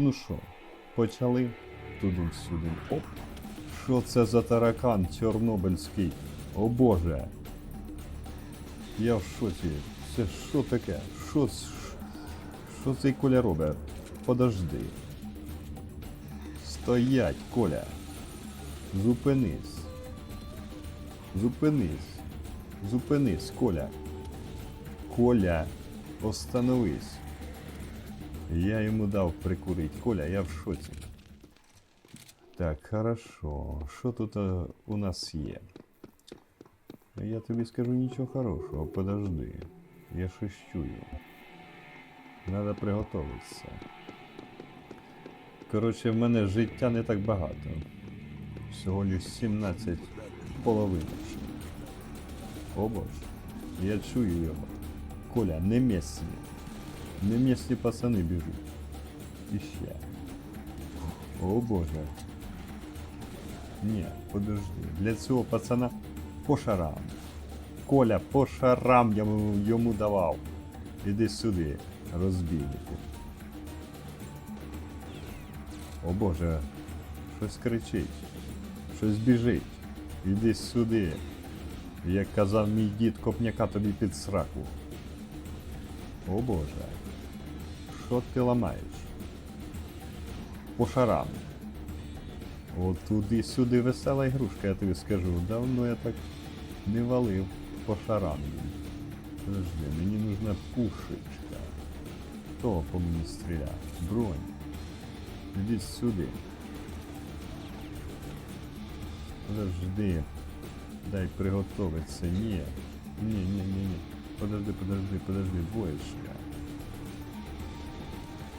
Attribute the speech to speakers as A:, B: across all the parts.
A: Ну що, почали туди-сюди. Оп. Що це за таракан чорнобильський? О боже. Я в шоці. Це що таке? Що, що цей Коля робить? Подожди. Стоять, Коля. Зупинись. Зупинись. Зупинись, Коля. Коля, остановись. Я йому дав прикурить. Коля, я в шоці. Так, хорошо. Що тут е, у нас є? Я тобі скажу нічого хорошого, подожди. Я щось чую. Надо приготуватися. Коротше, в мене життя не так багато. Всього лиш 17 половиночок. О боже, я чую його. Коля, не місні. Не місні пацани біжуть. Іще. О боже. Ні, подожди. Для цього пацана по шарам. Коля, по шарам я йому давав. Іди сюди, розбійнику. О боже, щось кричить, щось біжить. Іди сюди. Як казав мій дід, копняка тобі під сраку. О боже. Що ти ламаєш? По шарам. От туди-сюди весела ігрушка, я тобі скажу. Давно я так не валив по шарам. Подожди, мені нужна пушечка. Хто по мені стріляє? Бронь. Іди сюди. Подожди. Дай приготовиться. Ні. Ні, Подожди, подожди, подожди, боєшка.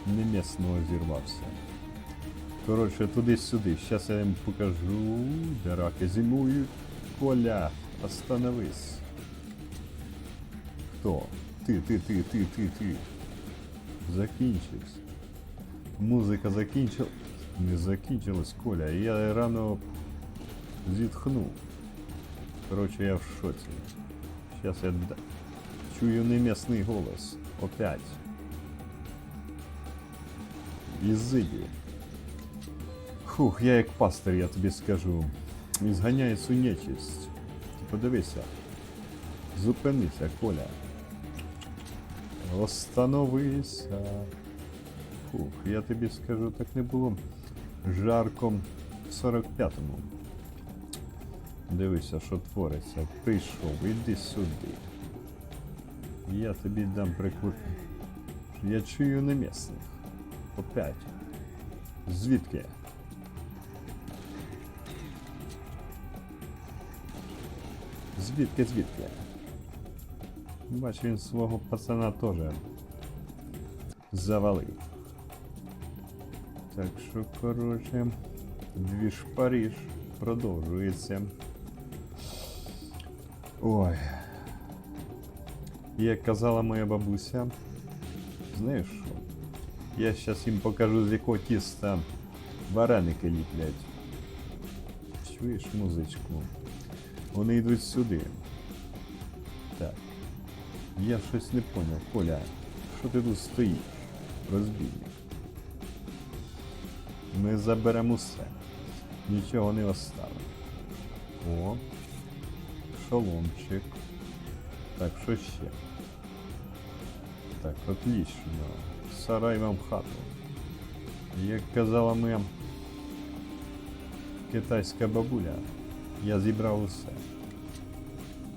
A: Не м'ясного зірвався. Коротше, туди-сюди. Щас я їм покажу. Де раки зимують. Коля, остановись. Хто? Ти, ти, ти, ти, ти, ти. Закінчився. Музика закінчилась. Не закінчилась, Коля. Я рано зітхнув. Коротше, я в шоці. Сейчас я чую немісний голос. Опять. Ізиді. Фух, я як пастир, я тобі скажу. І зганяє цю нечисть. Ти подивися. Зупинися, Коля. Остановися. Фух, я тобі скажу, так не було жарко в 45-му. Дивися, що твориться. Прийшов, іди сюди. Я тобі дам приклад. Я чую немісних. Опять. Звідки? Звідки, звідки? Бач, він свого пацана теж завалив. Так що, коротше, двіж Паріж продовжується. Ой. Як казала моя бабуся, знаєш що? Я зараз їм покажу, з якого тіста вареники ліплять. Чуєш музичку? Вони йдуть сюди. Так. Я щось не поняв, Коля, що ти тут стоїш? Розбійник. Ми заберемо все. Нічого не оставимо. О, шоломчик. Так, що ще? Так, отлично. Сарай вам в хату. Як казала моя китайська бабуля, я зібрав усе.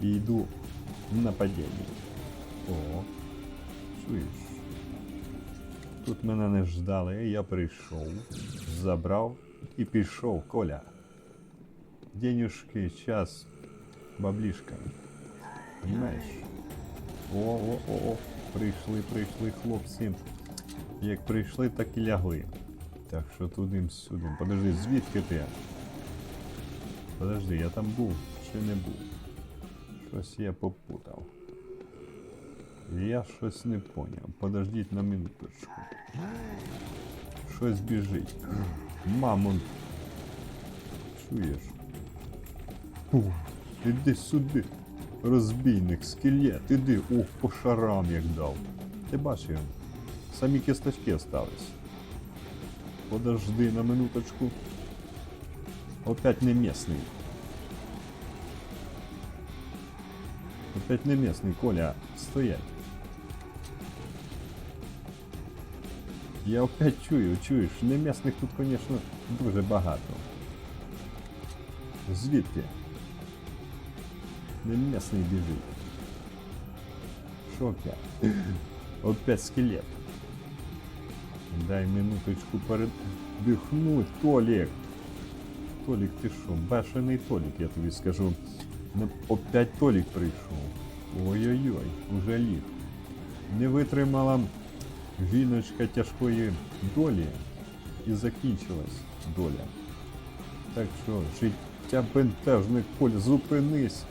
A: І йду в нападіння. О, чуєш? Тут мене не ждали, я прийшов, забрав і пішов, Коля. Денюшки, час, баблішка. Понимаєш? О, о, о, о, Прийшли, прийшли хлопці. Як прийшли, так і лягли. Так що туди сюди. Подожди, звідки ти? Подожди, я там був чи не був? Щось я попутав. Я щось не поняв. Подождіть на минуточку. Щось біжить. Мамонт. Чуєш? Фу, іди сюди. Розбійник, скелет, іди, ох, по шарам як дав. Ти бачив? Самі кісточки остались. Подожди на минуточку. Опять не местный. Опять не местный, Коля. Стоять. Я опять чую, чуєш, немісних тут, звісно, дуже багато. Звідки? Немісний біжить. Що опять? Опять скелет. Дай минуточку передихнуть, Толік. Толік, ти що, бешений Толік, я тобі скажу. Ну, Опять Толік прийшов. Ой-ой-ой, уже ліг. Не витримала жіночка тяжкої долі і закінчилась доля. Так що, життя бентежне, Коль, зупинись.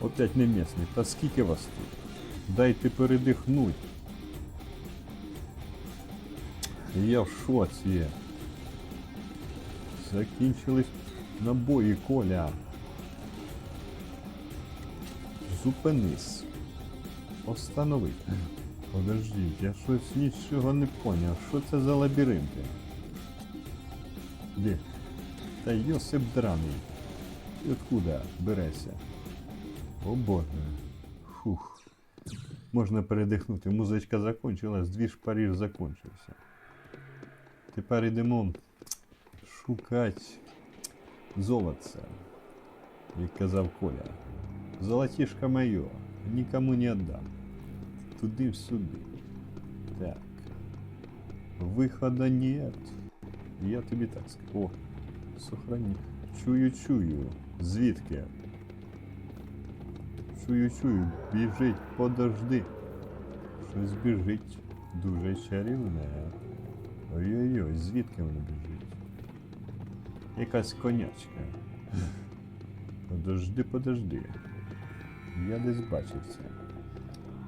A: Опять не місний. Та скільки вас тут? Дайте передихнуть. Я в шоці. Закінчились набої, Коля. Зупинись. Остановись. Подождіть, я щось нічого не поняв. Що це за лабіринти? Де? Та Йосип драний. І откуда береся? О боже. Фух. Можна передихнути. Музичка закончилась, двіж Париж закончився. Тепер йдемо шукати золоце, як казав Коля. Золотишко моє, нікому не віддам. Туди-сюди. Так. Вихода нет. Я тобі так скажу. О, сохрані. Чую, чую. Звідки? Чую, чую. Біжить, подожди. Щось біжить. Дуже чарівне. Ой-ой-ой, звідки воно біжить? Якась конячка. Подожди, подожди. Я десь бачив це.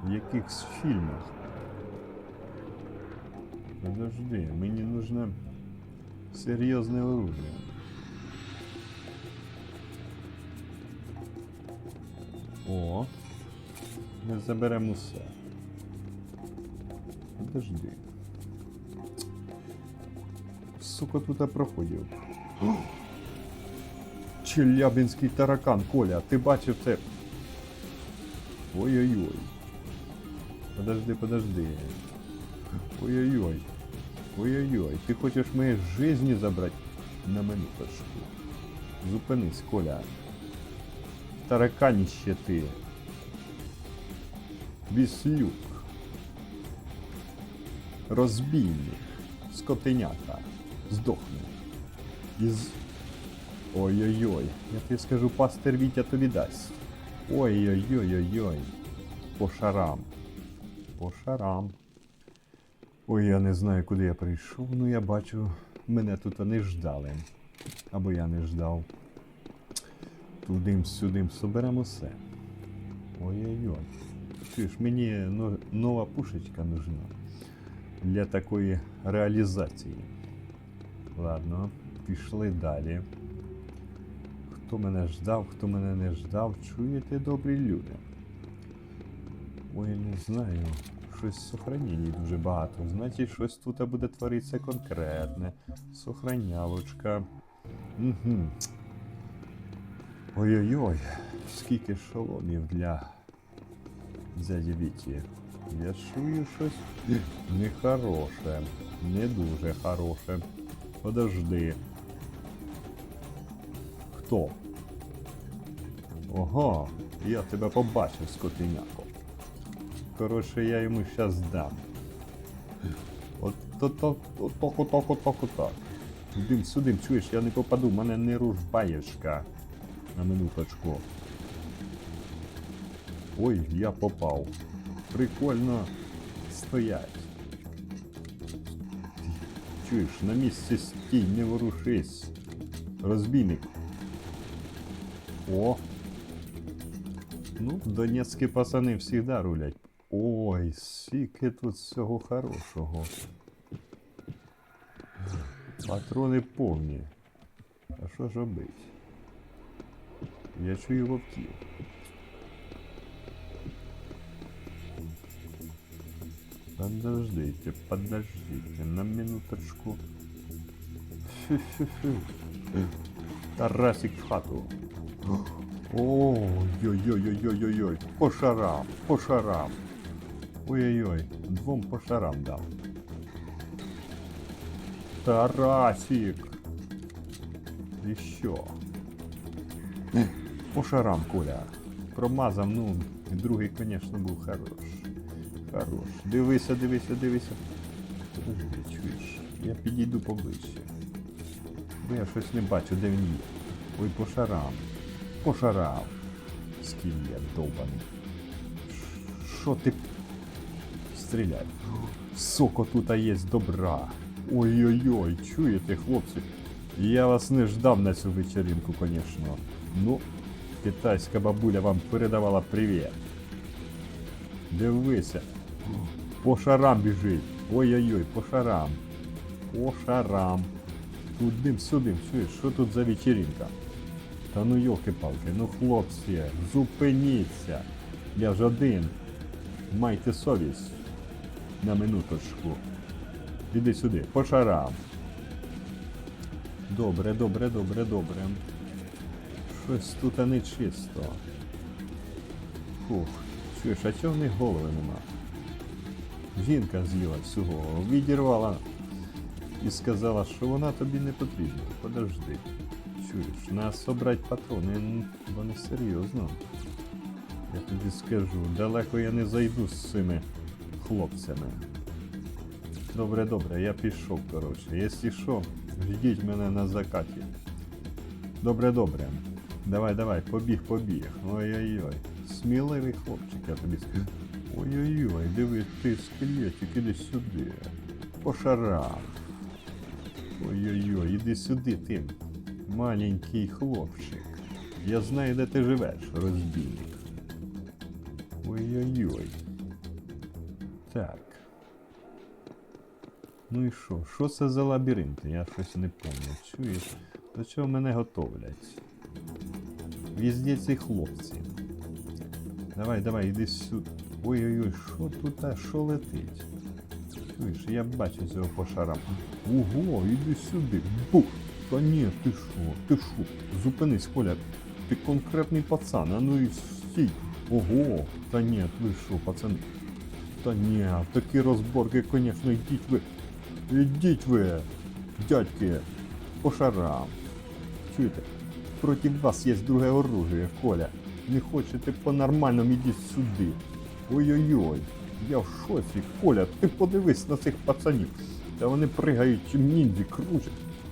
A: В якихось фільмах. Подожди, мені нужно серйозне оружие. О, ми заберемо все. Подожди. Сука, тут проходив. Челябинський таракан, Коля, ти бачив це? Ой-ой-ой. Подожди, подожди. Ой-ой-ой. Ой-ой-ой. Ти хочеш мої жизни забрати на минуточку. Зупинись, Коля. Тараканіще ти. Біслюк. Розбійник. Скотенята. Здохни. Із. Ой-ой-ой. Я тобі скажу, пастир Вітя тобі дасть. Ой-ой-ой-ой-ой. По шарам. По шарам. Ой, я не знаю, куди я прийшов, ну я бачу, мене тут не ждали. Або я не ждав. Тудим-сюдим соберемо все. Ой-ой-ой. Чуєш, мені нова пушечка нужна для такої реалізації. Ладно, пішли далі. Хто мене ждав, хто мене не ждав, чуєте, добрі люди. Ой, не знаю. Щось сохранені дуже багато. Значить, щось тут буде творитися конкретне. Сохранялочка. Угу. Ой-ой-ой, скільки шоломів для дяді Віті. Я чую щось нехороше, не дуже хороше. Подожди. Хто? Ого, я тебе побачив, скотиняко. Коротше, я йому щас дам. От то то от так, отак, отак, отак. Дим сюди, чуєш, я не попаду, в мене не ружбаєшка. На минуточку. Ой, я попав. Прикольно стоять. Чуєш, на місці стій, не ворушись. Розбійник. О! Ну, донецькі пацани завжди рулять. Ой, скільки тут всього хорошого. Патрони повні. А що ж робить? Я чую вовків. Подождите, подождите, на минуточку. Тарасик в хату. Ой-ой-ой-ой-ой-ой. По шарам, по шарам. Ой-ой-ой, двом по шарам дав. Тарасик. Що? По шарам, Коля. Промазав, ну, другий, звісно, був хорош. Хорош. Дивися, дивися, дивися. Подожди, чуєш? Я підійду поближче. Бо я щось не бачу, де він є. Ой, по шарам. По шарам. Скілья довбаний. Ш- Що ти стріляй? Соко тут є добра. Ой-ой-ой, чуєте, хлопці? Я вас не ждав на цю вечеринку, звісно. Ну, китайська бабуля вам передавала привіт. Дивися. По шарам біжить. Ой-ой-ой, по шарам. По шарам. Тудим сюдим, чуєш, що тут за вечеринка? Та ну йолки-палки, ну хлопці, зупиніться. Я ж один. Майте совість. На минуточку. Іди сюди, по шарам. Добре, добре, добре, добре. Щось тут не чисто. Фух, чуєш, а чого в них голови нема? Жінка з'їла всього, відірвала і сказала, що вона тобі не потрібна. Подожди. Чуєш, нас обрать патрони, м, вони серйозно. Я тобі скажу, далеко я не зайду з цими хлопцями. Добре, добре, я пішов, коротше. Якщо що, ждіть мене на закаті. Добре, добре. Давай, давай, побіг, побіг. Ой-ой-ой. Сміливий хлопчик, я тобі скажу. Ой-ой-ой, диви ти скелетик, іди сюди. По шарам. Ой-ой-ой, іди сюди, ти. Маленький хлопчик. Я знаю, де ти живеш, розбійник. Ой-ой-ой. Так. Ну і що? Що це за лабіринти? Я щось не пам'ятаю. Чуєш? До чого мене готовлять? Візде ці хлопці. Давай, давай, іди сюди. Ой-ой-ой, що тут, а що летить? Чуєш, я бачу цього по шарам. Ого, іди сюди. Бух! Та ні, ти що, ти що? Зупинись, Коля. Ти конкретний пацан, а ну і стій. Ого, та ні, ви що, пацани? Та ні, такі розборки, звісно, йдіть ви. Ідіть ви, дядьки, по шарам. Чуєте? Проти вас є друге оружие, Коля. Не хочете по-нормальному ідіть сюди. Ой-ой-ой, я в шоці, Коля, ти подивись на цих пацанів. Та вони пригають чим ніндзі круче.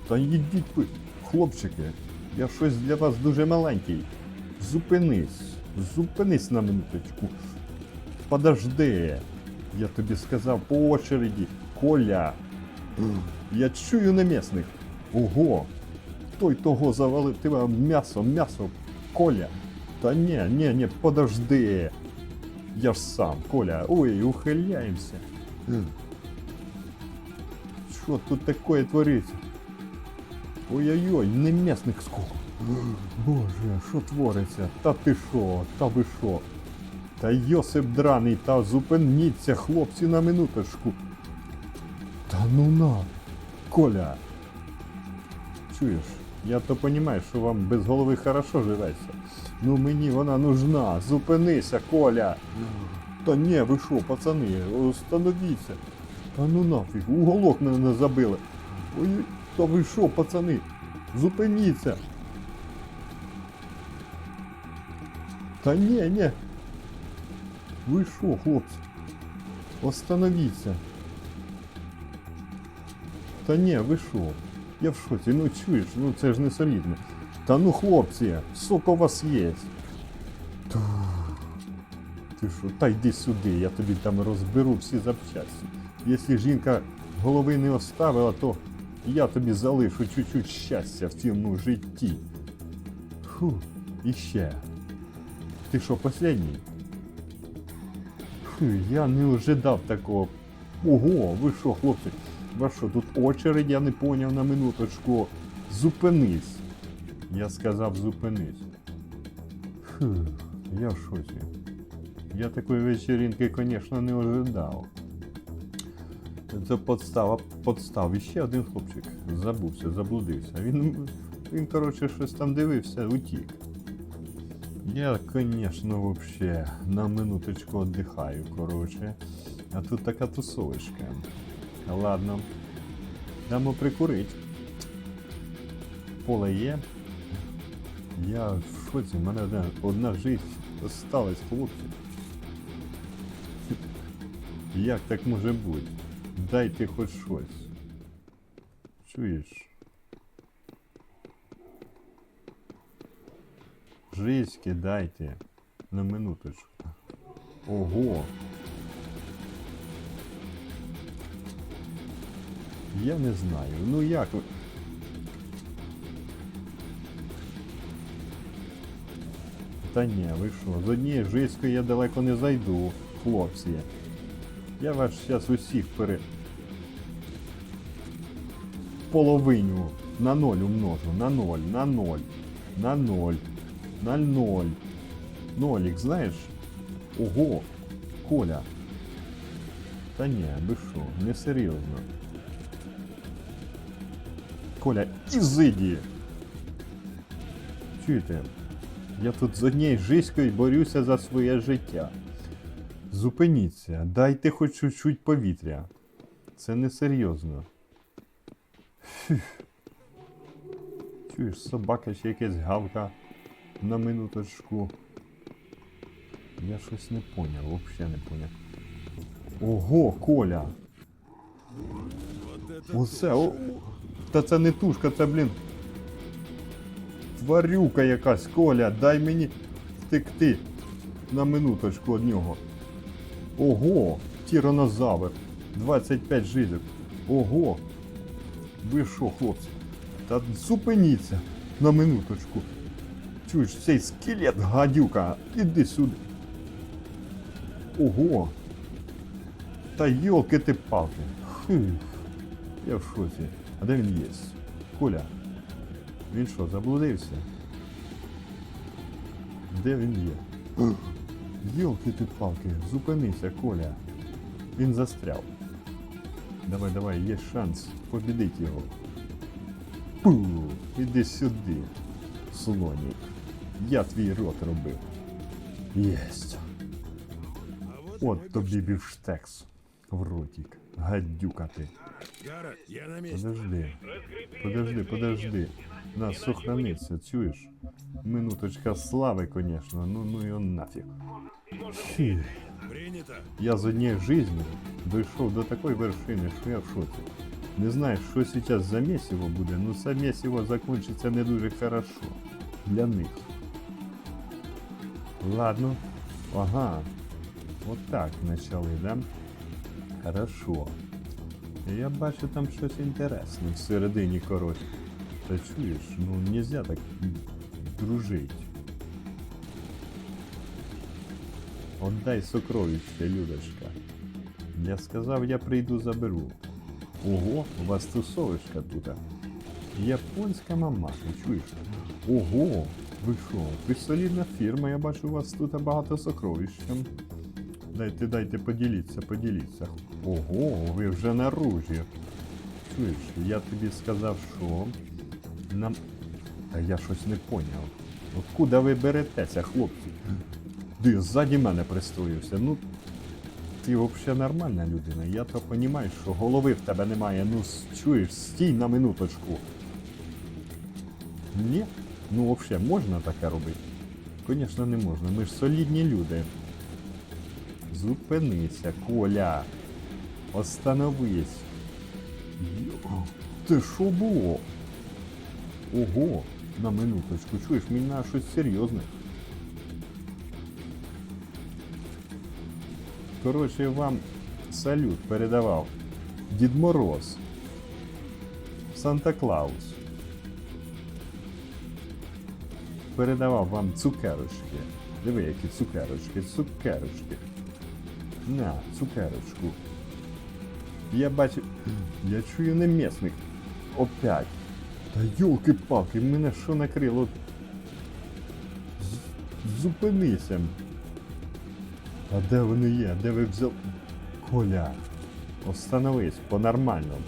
A: Та йдіть ви, хлопчики, я щось для вас дуже маленький. Зупинись, зупинись на минуточку. Подожди. Я тобі сказав по очереді, Коля. Я чую не місних. Ого. Той того завалив тебе м'ясо, м'ясо, Коля. Та ні, ні, ні, подожди. Я ж сам, Коля. Ой, ухиляємося. Що тут таке твориться? Ой-ой-ой, не м'ясних сколько. Боже, що твориться? Та ти що? Та ви що? Та Йосип драний, та зупиніться, хлопці, на минуточку. Та ну на, Коля. Чуєш, я то розумію, що вам без голови хорошо живеться. Ну мені вона нужна. Зупинися, Коля. Та ні, ви що, пацани, остановіться. Та ну нафіг, уголок мене не забили. Ой, та ви що, пацани? Зупиніться. Та ні, ні. Ви що, хлопці? Остановіться. Та ні, ви що? Я в шоці, ну чуєш, ну це ж не солідно. Та ну хлопці, сок у вас є. Ту. Ти що, та йди сюди, я тобі там розберу всі запчасті. Якщо жінка голови не оставила, то я тобі залишу чуть-чуть щастя в цьому житті. Фу, і ще. Ти що, останній? Фу, я не ожидав такого. Ого, ви що, хлопці? Ви що, тут очередь, я не поняв на минуточку. Зупинись. Я сказав зупинись. Фу, я в шоці. Я такої вечеринки, звісно, не ожидав. Це подстава, подстав. І ще один хлопчик забувся, заблудився. Він, він коротше, щось там дивився, утік. Я, звісно, вообще на минуточку віддихаю, коротше. А тут така тусовочка. Ладно. Дамо прикурить. Поле є. Я в шоці, в мене одна, одна жизнь осталась, хлопці. Як так може бути? Дайте хоч щось. Чуєш? Жизнь дайте. На минуточку. Ого. Я не знаю. Ну як ви. Та ні, ви що, з однією жиською я далеко не зайду, хлопці. Я вас зараз усіх пере. Половиню на ноль умножу. На ноль, на ноль, на ноль, на ноль. Нолік, знаєш? Ого, Коля. Та ні, ви що, не серйозно. Коля, ізиді! Чуєте? Я тут з однією жиською борюся за своє життя. Зупиніться, дайте хоч чуть-чуть повітря. Це не серйозно. Фух. Чуєш, собака чи якась гавка на минуточку. Я щось не поняв, взагалі не поняв. Ого, Коля! Оце, о, та це не тушка, це, блін. Тварюка якась, Коля, дай мені втекти на минуточку від нього. Ого, тиранозавр. 25 жилів. Ого. Ви що, хлопці? Та зупиніться на минуточку. Чуєш, цей скелет, гадюка, іди сюди. Ого. Та йолки ти палки. Фух. Я в шоці. А де він є? Коля. Він що, заблудився? Де він є? Йолки ти палки, зупинися, Коля. Він застряв. Давай, давай, є шанс побідити його. Пу, іди сюди, слонік. Я твій рот робив. Єсть. От тобі бівштекс в ротик. Гадюка ти.
B: Гаррет, я на месте.
A: Подожди. Подожди, подожди. Нас сохраниться, чуєш? Минуточка слави, конечно. Ну ну його нафіг. Фі.
B: Принято.
A: Я з однієї жизни дійшов до такої вершини, що я в шоці. Не знаю, що зараз за місіво буде, ну це місіво закінчиться не дуже хорошо. Для них. Ладно. Ага. Вот так почали, да? Хорошо. Я бачу там щось інтересне всередині, коротше. Та чуєш, ну нельзя так дружить. Отдай сокровище, Людочка. Я сказав, я прийду заберу. Ого, у вас тусовочка тут. Японська мамаша, чуєш? Ого, ви що? Ви солідна фірма, я бачу, у вас тут багато сокровищ. Дайте, дайте, поділіться, поділіться. Ого, ви вже на ружі. Чуєш, я тобі сказав, що нам. Та я щось не поняв. Откуда ви беретеся, хлопці? Ти ззаді мене пристроївся. Ну, ти взагалі нормальна людина. Я то розумію, що голови в тебе немає. Ну, чуєш, стій на минуточку. Ні? Ну, взагалі, можна таке робити? Звісно, не можна. Ми ж солідні люди. Зупинися, Коля. Остановись. Йо, Ти що було? Ого, на минуточку, чуєш, мені на щось серйозне. Коротше, вам салют передавав Дід Мороз. Санта Клаус. Передавав вам цукерочки. Диви, які цукерочки, цукерочки. На, цукерочку. Я бачу. Я чую не місних. Опять. Та йолки-палки, мене що накрило? Зупинися. А де вони є? Де ви взяли? Коля. Остановись по-нормальному.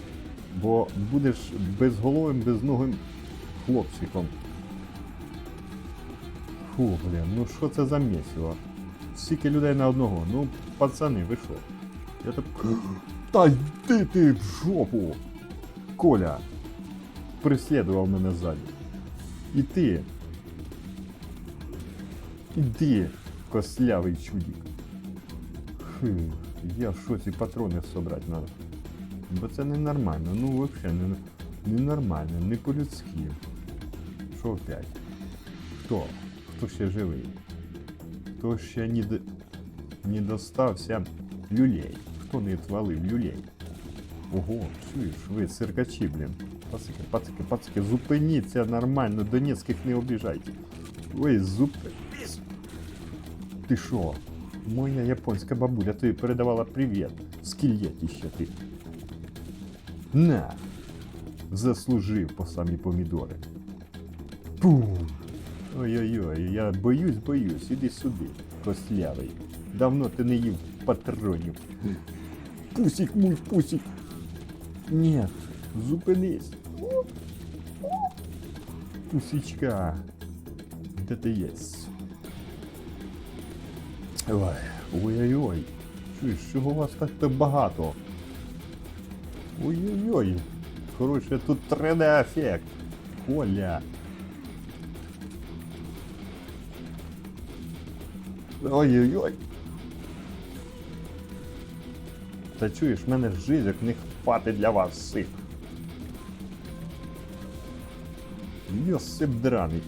A: Бо будеш безголовим, безногим хлопчиком. Фу, блін, ну що це за місіво? Стільки людей на одного. Ну, пацани, ви що? Я так. Та йди ти в жопу! Коля! Преслідував мене ззаді. І ти. Іди, кослявий чудік. Фу, я в шоці патрони собрати надо. Бо це ненормально, ну взагалі не, ненормально, не по-людськи. Що опять? Хто? Хто ще живий? Хто ще не, д... не достався люлей? Хто не отвалив люлей? Ого, чуєш, ви циркачі, блін. Пацики, пацики, пацики, зупиніться нормально, донецьких не обіжайте. Ой, зупинись. Ти що? Моя японська бабуля тобі передавала привіт. Скільєтіще ти. На! Заслужив по самі помідори. Пум! Ой-ой-ой, я боюсь, боюсь, іди сюди, кослявий. Давно ти не їв патронів. Пусік мой, пусік. Ні, зупинись. Пусічка. Де ти єсть? Ой, ой-ой-ой. Чуєш, чого вас так то багато? Ой-ой-ой. Коротше, тут 3D ефект. Коля. Ой-ой-ой. Та чуєш, в мене жизок не хватить для вас всіх. Йосип драний.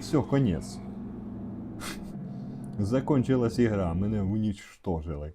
A: Все, конец. Закончилась игра, мене уничтожили.